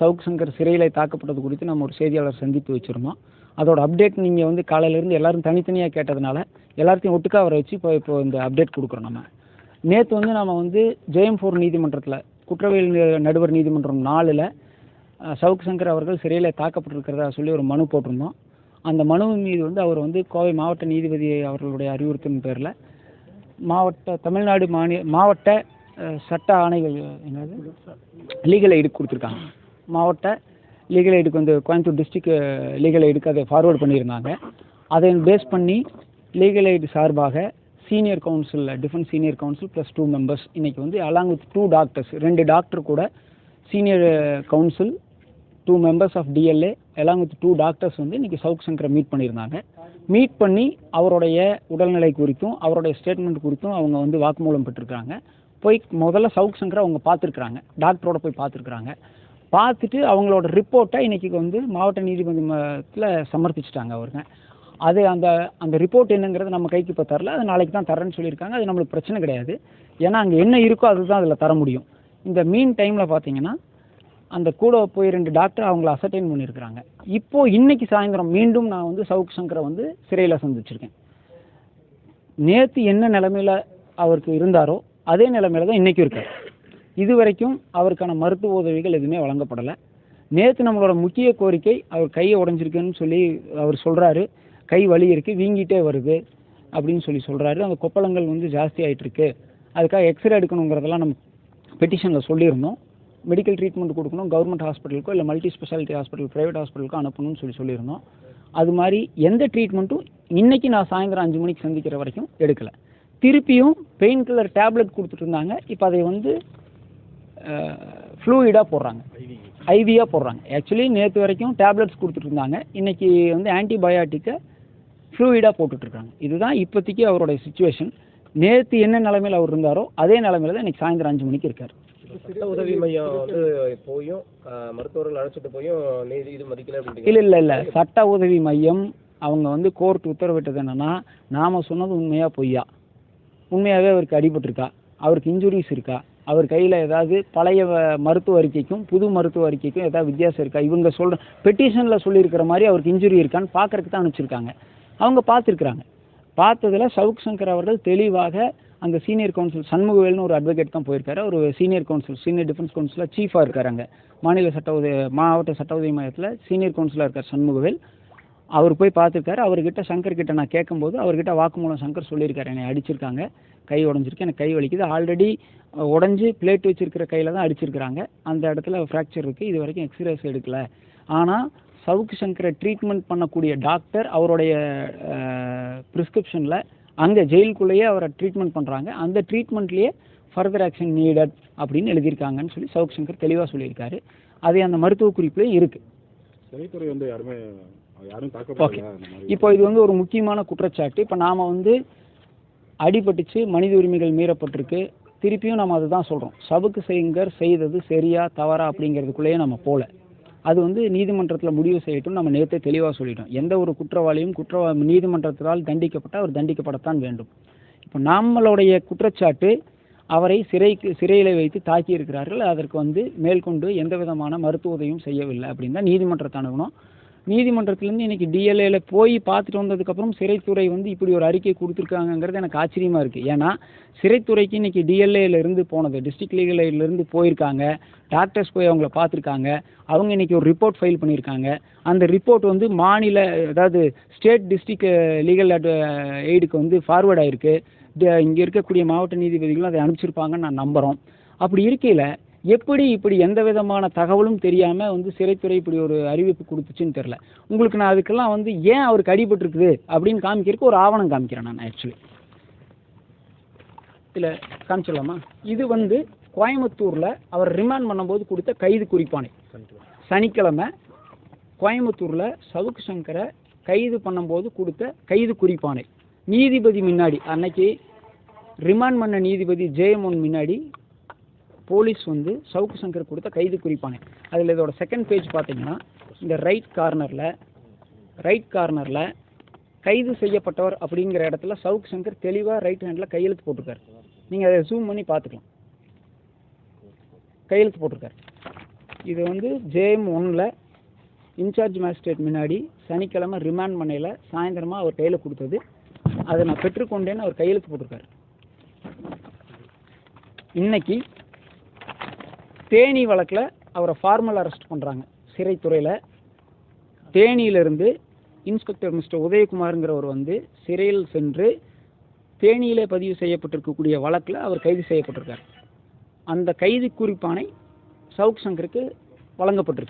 சவுக் சங்கர் சிறையில் தாக்கப்பட்டது குறித்து நம்ம ஒரு செய்தியாளர் சந்தித்து வச்சுருந்தோம். அதோட அப்டேட் நீங்கள் வந்து காலையிலேருந்து எல்லாரும் தனித்தனியாக கேட்டதுனால எல்லாத்தையும் ஒட்டுக்கா வர வச்சு இப்போ இப்போ இந்த அப்டேட் கொடுக்குறோம் நம்ம. நேற்று வந்து நம்ம வந்து ஜெயம் ஃபோர் நீதிமன்றத்தில் குற்றவியல் நடுவர் நீதிமன்றம் நாலில் சவுக் சங்கர் அவர்கள் சிறையில் தாக்கப்பட்டிருக்கிறதா சொல்லி ஒரு மனு போட்டிருந்தோம். அந்த மனுவின் மீது வந்து அவர் வந்து கோவை மாவட்ட நீதிபதி அவர்களுடைய அறிவுறுத்தின் பேரில் மாவட்ட தமிழ்நாடு மாநில மாவட்ட சட்ட ஆணைகள் என்னது? லீகல் எய்டு கொடுத்துருக்காங்க. மாவட்ட லீகல் எய்டுக்கு வந்து கோயம்புத்தூர் டிஸ்ட்ரிக்ட் லீகல் எய்டுக்கு அதை ஃபார்வேர்ட் பண்ணியிருந்தாங்க. அதை பேஸ் பண்ணி லீகல் எய்டு சார்பாக சீனியர் கவுன்சிலில் defence senior council plus two members இன்றைக்கி வந்து அலாங் வித் டூ டாக்டர்ஸ் ரெண்டு டாக்டர் கூட senior council two members of DLA along with two doctors வந்து இன்றைக்கி சவுக் சங்கரை மீட் பண்ணியிருந்தாங்க. மீட் பண்ணி அவருடைய உடல்நிலை குறித்தும் அவருடைய ஸ்டேட்மெண்ட் குறித்தும் அவங்க வந்து வாக்குமூலம் பெற்றிருக்காங்க போய் முதல்ல சவுக் சங்கரை அவங்க பார்த்துருக்குறாங்க. டாக்டரோட போய் பார்த்துருக்குறாங்க. பார்த்துட்டு அவங்களோட ரிப்போர்ட்டை இன்றைக்கி வந்து மாவட்ட நீதிமன்றத்தில் சமர்ப்பிச்சிட்டாங்க அவருங்க. அது அந்த அந்த ரிப்போர்ட் என்னங்கிறது நம்ம கைக்கு இப்போ தரல. அது நாளைக்கு தான் தரேன்னு சொல்லியிருக்காங்க. அது நம்மளுக்கு பிரச்சனை கிடையாது. ஏன்னா அங்கே என்ன இருக்கோ அதுதான் அதில் தர முடியும். இந்த மீன் டைமில் பார்த்தீங்கன்னா அந்த கூட போய் ரெண்டு டாக்டர் அவங்கள அசர்டைன் பண்ணியிருக்கிறாங்க. இப்போது இன்னைக்கு சாயந்தரம் மீண்டும் நான் வந்து சவுக் சங்கரை வந்து சிறையில் சந்திச்சிருக்கேன். நேற்று என்ன நிலமையில் அவருக்கு இருந்தாரோ அதே நிலமையில தான் இன்றைக்கும் இருக்கார். இது வரைக்கும் அவருக்கான மருத்துவ உதவிகள் எதுவுமே வழங்கப்படலை. நேற்று நம்மளோட முக்கிய கோரிக்கை அவர் கையை உடஞ்சிருக்குன்னு சொல்லி அவர் சொல்கிறாரு கை வலி இருக்குது வீங்கிட்டே வருது அப்படின்னு சொல்லி சொல்கிறாரு அந்த கொப்பளங்கள் வந்து ஜாஸ்தி ஆகிட்டுருக்கு அதுக்காக எக்ஸ்ரே எடுக்கணுங்கிறதெல்லாம் நம்ம பெட்டிஷனில் சொல்லியிருந்தோம். மெடிக்கல் ட்ரீட்மெண்ட் கொடுக்கணும் கவர்மெண்ட் ஹாஸ்பிட்டலுக்கோ இல்லை மல்டி ஸ்பெஷாலிட்டி ஹாஸ்பிட்டல் ப்ரைவேட் ஹாஸ்பிட்டலுக்கோ அனுப்பணும்னு சொல்லி சொல்லியிருந்தோம். அது மாதிரி எந்த ட்ரீட்மெண்ட்டும் இன்றைக்கி நான் சாயந்தரம் அஞ்சு மணிக்கு சந்திக்கிற வரைக்கும் எடுக்கலை. திருப்பியும் பெயின் கில்லர் டேப்லெட் கொடுத்துட்டு இருந்தாங்க. இப்போ அதை வந்து ஃப்ளூயிடாக போடுறாங்க. ஐவியாக போடுறாங்க. ஆக்சுவலி நேற்று வரைக்கும் டேப்லெட்ஸ் கொடுத்துட்டு இருந்தாங்க இன்னைக்கு வந்து ஆன்டிபயாட்டிக்கை ஃப்ளூயிடாக போட்டுட்ருக்காங்க இதுதான் இப்போதைக்கு அவருடைய சுச்சுவேஷன் நேற்று என்ன நிலைமையில் அவர் இருந்தாரோ அதே நிலைமையில தான் இன்னைக்கு சாயந்தரம் அஞ்சு மணிக்கு இருக்கார். சட்ட உதவி மையம் வந்து போயும் மருத்துவர்கள் அழைச்சிட்டு போயும் இது மதிக்கல இல்லை இல்லை இல்லை. சட்ட உதவி மையம் அவங்க வந்து கோர்ட் உத்தரவிட்டது என்னன்னா நாம சொன்னது உண்மையா பொய்யா? உண்மையாகவே அவருக்கு அடிபட்டிருக்கா? அவருக்கு இன்ஜுரிஸ் இருக்கா? அவர் கையில் ஏதாவது பழைய வ- மருத்துவ அறிக்கைக்கும் புது மருத்துவ அறிக்கைக்கும் ஏதாவது வித்தியாசம் இருக்கா? இவங்க சொல்கிற பெட்டிஷனில் சொல்லியிருக்கிற மாதிரி அவருக்கு இன்ஜுரி இருக்கான்னு பார்க்கறக்கு தான் அனுப்பிச்சிருக்காங்க. அவங்க பார்த்துருக்குறாங்க. பார்த்ததில் சவுக் சங்கர் அவர்கள் தெளிவாக அங்கே சீனியர் கவுன்சில் சண்முகவேல்னு ஒரு அட்வொகேட் தான் போயிருக்காரு. ஒரு சீனியர் கவுன்சில் சீனியர் டிஃபென்ஸ் கவுன்சிலில் சீஃபாக இருக்கார் அங்கே. மாநில சட்ட உதவி மாவட்ட சட்ட உதவி மையத்தில் சீனியர் கவுன்சிலாக இருக்கார் சண்முகவேல். அவர் போய் பார்த்துருக்காரு. அவர்கிட்ட சங்கர் கிட்ட நான் கேட்கும்போது அவர்கிட்ட வாக்குமூலம் சங்கர் சொல்லியிருக்காரு. என்னை அடிச்சிருக்காங்க. கை உடஞ்சிருக்கு. எனக்கு கை வலிக்குது. ஆல்ரெடி உடஞ்சி பிளேட் வச்சிருக்கிற கையில் தான் அடிச்சிருக்கிறாங்க. அந்த இடத்துல ஃப்ராக்சர் இருக்குது இது வரைக்கும் எக்ஸ்ரேஸ் எடுக்கல. ஆனால் சவுக்கு சங்கரை ட்ரீட்மெண்ட் பண்ணக்கூடிய டாக்டர் அவருடைய ப்ரிஸ்கிரிப்ஷனில் அங்கே ஜெயிலுக்குள்ளேயே அவரை ட்ரீட்மெண்ட் பண்ணுறாங்க அந்த ட்ரீட்மெண்ட்லேயே ஃபர்தர் ஆக்ஷன் நீடட் அப்படின்னு எழுதியிருக்காங்கன்னு சொல்லி சவுக் சங்கர் தெளிவாக சொல்லியிருக்காரு. அது அந்த மருத்துவ குறிப்புலேயும் இருக்குது சிறைத்துறை வந்து யாருமே ஓகே இப்போ இது வந்து ஒரு முக்கியமான குற்றச்சாட்டு. இப்போ நாம் வந்து அடிபட்டுச்சு மனித உரிமைகள் மீறப்பட்டிருக்கு. திருப்பியும் நம்ம அதை தான் சொல்கிறோம் சவுக்கு செய்யுங்கர் செய்தது சரியா தவறா அப்படிங்கிறதுக்குள்ளேயே நம்ம போகல அது வந்து நீதிமன்றத்தில் முடிவு செய்யட்டும். நம்ம நேற்றே தெளிவாக சொல்லிட்டோம். எந்த ஒரு குற்றவாளியும் குற்றவா நீதிமன்றத்தால் தண்டிக்கப்பட்ட அவர் தண்டிக்கப்படத்தான் வேண்டும். இப்போ நம்மளுடைய குற்றச்சாட்டு அவரை சிறைக்கு சிறையில் வைத்து தாக்கி இருக்கிறார்கள் அதற்கு வந்து மேற்கொண்டு எந்த விதமான மருத்துவ உதவியும் செய்யவில்லை அப்படின்னு தான் நீதிமன்றத்தை அணுகணும். நீதிமன்றத்திலேருந்து இன்னைக்கு டிஎல்ஏல போய் பார்த்துட்டு வந்ததுக்கப்புறம் சிறைத்துறை வந்து இப்படி ஒரு அறிக்கை கொடுத்துருக்காங்கங்கிறது எனக்கு ஆச்சரியமாக இருக்குது ஏன்னா சிறைத்துறைக்கு இன்னைக்கு டிஎல்ஏல இருந்து போனது டிஸ்ட்ரிக்ட் லீகல் இருந்து போயிருக்காங்க டாக்டர்ஸ் போய் அவங்கள பார்த்துருக்காங்க அவங்க இன்னைக்கு ஒரு ரிப்போர்ட் ஃபைல் பண்ணியிருக்காங்க. அந்த ரிப்போர்ட் வந்து மாநில அதாவது ஸ்டேட் டிஸ்ட்ரிக்ட் லீகல் எய்டுக்கு வந்து ஃபார்வர்ட் ஆயிருக்கு. இங்கே இருக்கக்கூடிய மாவட்ட நீதிபதிகளும் அதை அனுப்பிச்சிருப்பாங்கன்னு நான் நம்புகிறோம் அப்படி இருக்கையில் எப்படி இப்படி எந்த விதமான தகவலும் தெரியாமல் வந்து சிறைத்துறை இப்படி ஒரு அறிவிப்பு கொடுத்துச்சுன்னு தெரில உங்களுக்கு நான் அதுக்கெல்லாம் வந்து ஏன் அவருக்கு அடிபட்டிருக்குது அப்படின்னு காமிக்கிறதுக்கு ஒரு ஆவணம் காமிக்கிறேன் நான் ஆக்சுவலி இல்லை காமிச்சிடலாமா? இது வந்து கோயம்புத்தூரில் அவர் ரிமாண்ட் பண்ணும்போது கொடுத்த கைது குறிப்பானை சனிக்கிழமை கோயம்புத்தூரில் சவுக்கு சங்கரை கைது பண்ணும்போது கொடுத்த கைது குறிப்பானை நீதிபதி முன்னாடி அன்னைக்கு ரிமாண்ட் பண்ண நீதிபதி ஜெயமோன் முன்னாடி போலீஸ் வந்து சவுக்கு சங்கர் கொடுத்த கைது குறிப்பானே. அதில் இதோட செகண்ட் பேஜ் பார்த்தீங்கன்னா இந்த ரைட் கார்னரில் ரைட் கார்னரில் கைது செய்யப்பட்டவர் அப்படிங்கிற இடத்துல சவுக்கு சங்கர் தெளிவாக ரைட் ஹேண்டில் கையெழுத்து போட்டிருக்காரு. நீங்கள் அதை ஜூம் பண்ணி பார்த்துக்கலாம். கையெழுத்து போட்டிருக்காரு. இது வந்து ஜேஎம் ஒன்னில் இன்சார்ஜ் மேஜிஸ்ட்ரேட் முன்னாடி சனிக்கிழமை ரிமாண்ட் பண்ணையில் சாயந்தரமாக அவர் கையில் கொடுத்தது. அதை நான் பெற்றுக்கொண்டேன்னு அவர் கையெழுத்து போட்டிருக்காரு. இன்னைக்கு தேனி வழக்கில் அவரை ஃபார்மல் அரெஸ்ட் பண்ணுறாங்க சிறைத்துறையில். தேனியிலிருந்து இன்ஸ்பெக்டர் மிஸ்டர் உதயகுமாருங்கிறவர் வந்து சிறையில் சென்று தேனியிலே பதிவு செய்யப்பட்டிருக்கக்கூடிய வழக்கில் அவர் கைது செய்யப்பட்டிருக்கார். அந்த கைது குறிப்பானை சவுக் சங்கருக்கு வழங்கப்பட்டிருக்கு.